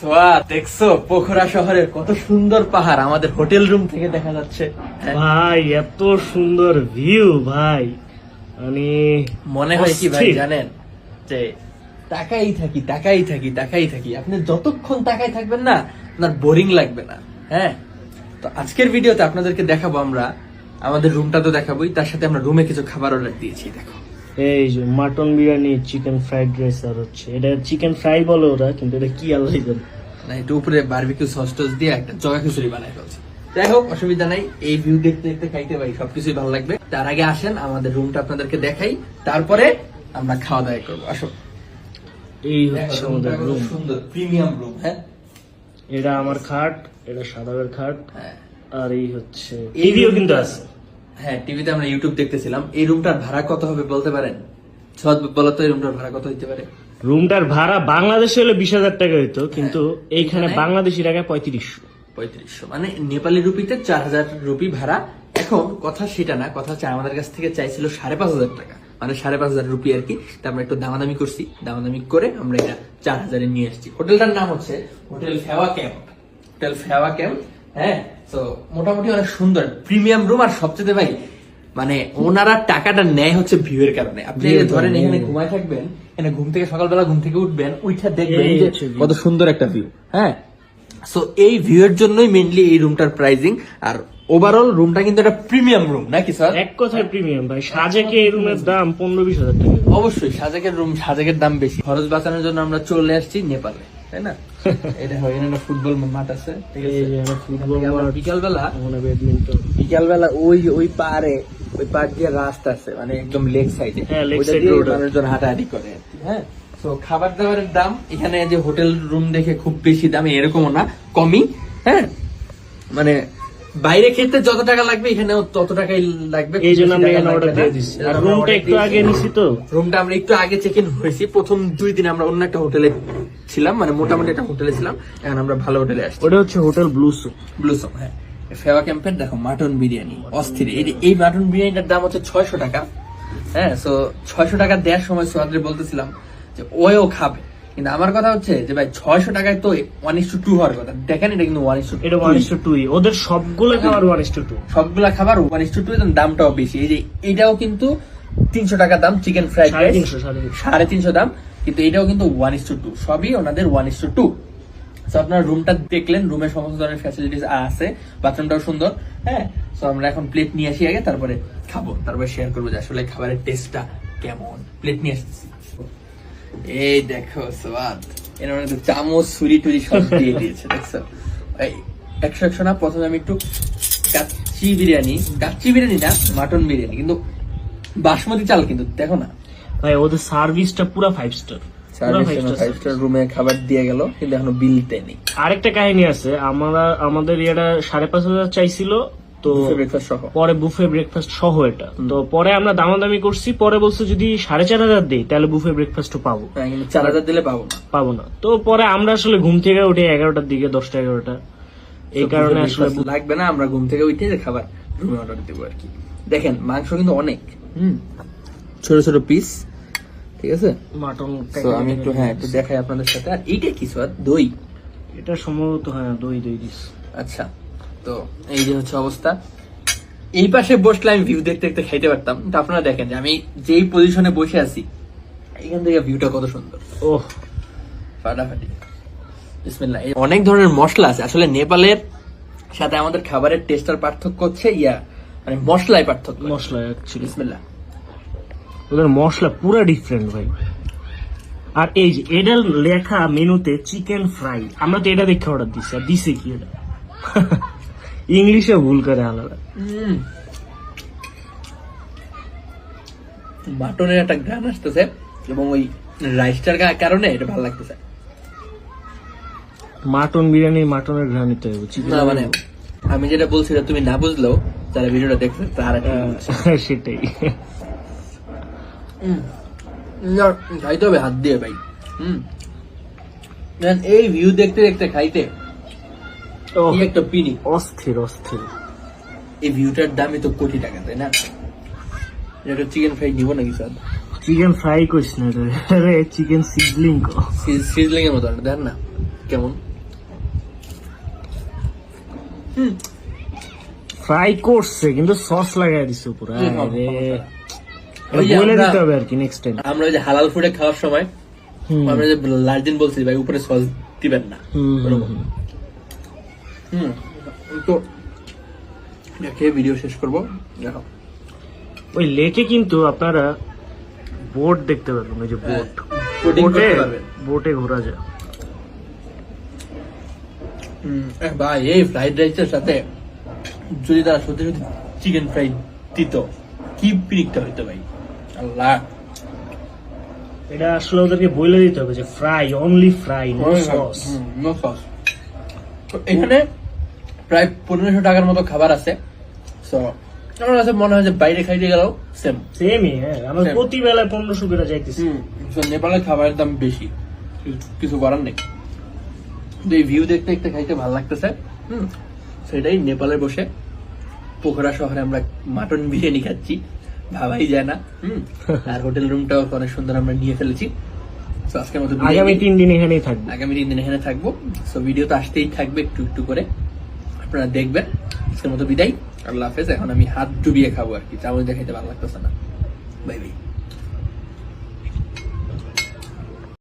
সোয়া দেখছ? পোখরা শহরের কত সুন্দর পাহাড় আমাদের হোটেল রুম থেকে দেখা যাচ্ছে। ভাই এত সুন্দর ভিউ ভাই। মানে মনে হয় কি ভাই জানেন? যে তাকাই থাকি তাকাই থাকি তাকাই থাকি। আপনি যতক্ষণ তাকাই থাকবেন না আপনার বোরিং লাগবে না। হ্যাঁ? তো আজকের ভিডিওতে আপনাদেরকে দেখাবো আমরা আমাদের রুমটা তো দেখাবোই তার সাথে আমরা রুমে কিছু খাবার অর্ডার দিয়েছি দেখো। এই যে mutton biryani chicken fried rice আর হচ্ছে এটা চিকেন ফ্রাই বলে ওরা কিন্তু এটা কি আল্লাহ জানে। না একটু উপরে বারবিকিউ সস টস দিয়ে একটা জগা খিচুড়ি বানাই ফেলছি। যাই হোক অসুবিধা নাই এই ভিউ দেখতে দেখতে খাইতে পারি সবকিছুই ভালো লাগবে। তার আগে আসেন আমাদের রুমটা আপনাদেরকে দেখাই তারপরে আমরা খাওয়া দাওয়া করব। আসো এই হচ্ছে আমাদের রুম সুন্দর প্রিমিয়াম রুম হ্যাঁ? এটা আমার খাট এটা সাদাবের খাট হ্যাঁ। আর এই হচ্ছে এই room- কিন্তু আছে। হ্যাঁ টিভিতে আমরা ইউটিউব দেখতেছিলাম। এই রুমটার ভাড়া কত হবে বলতে পারেন? সৎ বলো তো এই রুমটার ভাড়া কত হইতে পারে? রুমটার ভাড়া বাংলাদেশে হলে বিশ হাজার টাকা হইতো কিন্তু এইখানে বাংলাদেশি টাকা পঁয়ত্রিশশো। পঁয়ত্রিশশো। মানে নেপালি রুপিতে চার হাজার রুপি ভাড়া। এখন কথা সেটা না কথা হচ্ছে আমাদের কাছ থেকে চাইছিল সাড়ে পাঁচ হাজার টাকা। মানে সাড়ে পাঁচ হাজার রুপি আর কি। তা আমরা একটু দামাদামি করছি। দামাদামি করে আমরা এটা চার হাজারে নিয়ে আসছি। হোটেলটার নাম হচ্ছে hotel Phewa camp. Hotel Phewa camp হ্যাঁ? তো মোটামুটি অনেক সুন্দর। প্রিমিয়াম রুম আর সবচেয়ে ভাই মানে ওনারা টাকাটা নেয় হচ্ছে ভিউ এর কারণে। আপনি ধরেন এখানে ঘুমায় থাকবেন এখানে ঘুম থেকে সকালবেলা ঘুম থেকে উঠবেন উঠা দেখবেন। কত সুন্দর একটা ভিউ হ্যাঁ? সো এই ভিউ এর জন্যই মেনলি এই রুমটার প্রাইজিং আর ওভারঅল রুমটা কিন্তু একটা প্রিমিয়াম রুম নাকি স্যার এক কথায় প্রিমিয়াম ভাই। সাজেকে এই রুমের দাম পনেরো বিশ হাজার টাকা। অবশ্যই সাজেকের রুম সাজেকের দাম বেশি। খরচ বাঁচানোর জন্য আমরা চলে আসছি নেপালে। তাই না? এটা হয় এখানে ফুটবল মাঠ আছে ঠিক আছে? এই যে একটা ফুটবল মাঠ, বিকালবেলা ওখানে ব্যাডমিন্টন। বিকালবেলা ওই ওই পারে ওই পার দিয়ে রাস্তা আছে মানে একদম লেক সাইডে। হ্যাঁ, road আছে। মানুষজন হাঁটাহাঁটি করে হ্যাঁ? তো খাবার দাবারের দাম এখানে যে হোটেল রুম দেখে খুব বেশি দাম এরকমও না কমই হ্যাঁ? মানে বাইরে খেতে যত টাকা লাগবে এখানেও তত টাকাই লাগবে। এই জন্য আমরা এখানে অর্ডার দিয়ে না। দিচ্ছি আর রুমটা একটু আগে নিছি তো। রুমটা আমরা একটু আগে চেক ইন হয়েছি। প্রথম দুই দিন আমরা অন্য একটা হোটেলে ছিলাম মানে মোটামুটি একটা হোটেলে ছিলাম। এখন আমরা ভালো হোটেলে আসছি। ওটা হচ্ছে হোটেল ব্লুসু ব্লুসম হ্যাঁ। ফেওয়া ক্যাম্পের দেখো মাটন বিরিয়ানি। অস্থির। এই- মাটন বিরিয়ানিটার দাম হচ্ছে ছয়শো টাকা। হ্যাঁ তো ছয়শো টাকা দেওয়ার সময় সোহাদ্রে বলতেছিলাম যে ওও খাবে। কিন্তু আমার কথা হচ্ছে যে ভাই ছয়শো টাকায় তো ওয়ান ইস টু টু হওয়ার কথা। দেখেন এটা কিন্তু ওয়ান ইস টু এটা ওয়ান ইস টু টু ওদের সবগুলো খাবার ওয়ান ইস টু টু সবগুলা খাবার ওয়ান ইস টু টু দামটাও বেশি। এই যে এটাও কিন্তু তিনশো টাকা দাম চিকেন ফ্রাইড রাইস সাড়ে তিনশো। দাম। কিন্তু এটাও কিন্তু ওয়ান ইস টু টু সবই ওনাদের ওয়ান ইস টু টু আপনার রুমটা দেখলেন রুমে সমস্ত ধরনের ফ্যাসিলিটিস আছে। বাথরুমটাও সুন্দর হ্যাঁ? তো আমরা এখন প্লেট নিয়ে আসি আগে তারপরে খাব। তারপরে শেয়ার করব যে আসলে খাবারের টেস্টটা কেমন। প্লেট নিয়ে আসতেছি। এই দেখো স্বাদ এর মধ্যে চামচ ছুরি টুরি সব দিয়ে দিয়েছে দেখছ? এই একশো একশো না? প্রথমে আমি একটু কাচ্চি বিরিয়ানি কাচ্চি বিরিয়ানি না মাটন বিরিয়ানি কিন্তু বাসমতি চাল কিন্তু দেখো না। ভাই ওদের সার্ভিসটা পুরো five star five five star রুমে খাবার দিয়ে গেল কিন্তু এখনও বিল দেয়নি। আরেকটা কাহিনী আছে আমরা আমাদের এটা সাড়ে পাঁচ হাজার চাইছিল তো পরে বুফে ব্রেকফাস্ট সহ এটা। তো পরে আমরা দামাদামি করছি পরে বলছে যদি সাড়ে চার হাজার দিই তাহলে বুফে ব্রেকফাস্ট পাবো। হ্যাঁ, চার হাজার দিলে পাবো না। পাবো না। তো পরে আমরা আসলে ঘুম থেকে উঠে এগারোটার দিকে দশটা এগারোটা এই কারণে আসলে লাগবে না আমরা ঘুম থেকে উঠে খাবার রুমে অর্ডার দেবো আর কি। দেখেন মাংস কিন্তু অনেক। হুম। ছোট ছোট পিস ঠিক আছে? মাটন আমি একটু হ্যাঁ একটু দেখাই আপনাদের সাথে। আর এইটা কি স্যার দই? এটা সম্ভবত হ্যাঁ দই দই দিস আচ্ছা। তো এই যে হচ্ছে অবস্থা। এই পাশে বসলে আমি ভিউ দেখতে দেখতে খাইতে পারতাম। কিন্তু আপনারা দেখেন যে আমি যেই পজিশনে বসে আছি এখান থেকে ভিউটা কত সুন্দর। ও ফাটাফাটি। বিসমিল্লাহ। অনেক ধরনের মশলা আছে। আসলে নেপালের সাথে আমাদের খাবারের টেস্টার পার্থক্য হচ্ছে ইয়া মানে মশলায় পার্থক্য। মশলা অ্যাকচুয়ালি বিসমিল্লাহ। ওদের মশলা পুরো ডিফারেন্ট ভাই। আর এই যে এটা লেখা মেনুতে চিকেন ফ্রাই আমরা তো এটা দেখে অর্ডার দিছি। আর দিছে কি এটা? ইংলিশে ভুল করে আলাদা। উম। মাটনের একটা গান আসতেছে এবং ওই রাইসটার কারণে এটা ভালো লাগতেছে। মাটন বিরিয়ানি মাটনের ঘ্রাণ নিতে হবে না মানে আমি যেটা বলছি এটা তুমি না বুঝলেও যারা ভিডিওটা দেখছে তারা বুঝছে। সেটাই। খাইতে হবে হাত দিয়ে ভাই। হুম। এই ভিউ দেখতে দেখতে খাইতে কি একটা অস্থির অস্থির। এই ভিউটার দামই তো কোটি টাকা তাই না? এটা চিকেন ফ্রাই নিব নাকি স্যার? চিকেন ফ্রাই করিস না রে। চিকেন সিজলিং সিজলিং এর মতো না কেমন। ফ্রাই করছে কিন্তু সস লাগাই দিছে পুরো। বলে দিতে হবে আর কি নেক্সট টাইম আমরা যে হালাল ফুডে খাওয়ার সময় আমরা যে লার্জিন বলছি ভাই উপরে সস দিবেন না। হুম তো খেয়ে ভিডিও শেষ করব। দেখো। ওই লেকে কিন্তু আপনারা বোট দেখতে পারবেন ওই যে বোট। বোটে বোটে ঘোরা যায়। ভাই এই ফ্রাইড রাইসের সাথে যদি তারা সত্যি সত্যি চিকেন ফ্রাই দিত কি পিরিকটা হইতো ভাই? আল্লাহ। এটা আসলে ওদেরকে বলে দিতে হবে যে fry only fry no sauce no sauce এখানে প্রায় পনেরোশো টাকার মতো খাবার আছে। তো আমার কাছে মনে হয় যে বাইরে খাইতে গেলেও সেম সেমই হ্যাঁ আমরা প্রতি বেলায় পনেরোশো করে যাইতেছি। নেপালের খাবারের দাম বেশি। কিছু- করার নেই। কিন্তু এই ভিউ দেখতে দেখতে খাইতে ভালো লাগতেছে। হুম সেটাই নেপালে বসে। পোখরা শহরে আমরা মাটন বিরিয়ানি খাচ্ছি। ভাবাই যায় না। হুম আর হোটেল রুমটাও অনেক সুন্দর আমরা নিয়ে ফেলেছি। তো আজকের মতো আগামী তিন দিন এখানেই থাকবে। আগামী তিন দিন এখানে থাকব। সো ভিডিও তো আসতেই থাকবে একটু একটু করে। আপনারা দেখবেন। আজকের মতো বিদায়। আল্লাহ হাফেজ। এখন আমি হাত ডুবিয়ে খাব আর কি। চামচ দেখাইতে ভালো লাগতেছে না। Bye bye.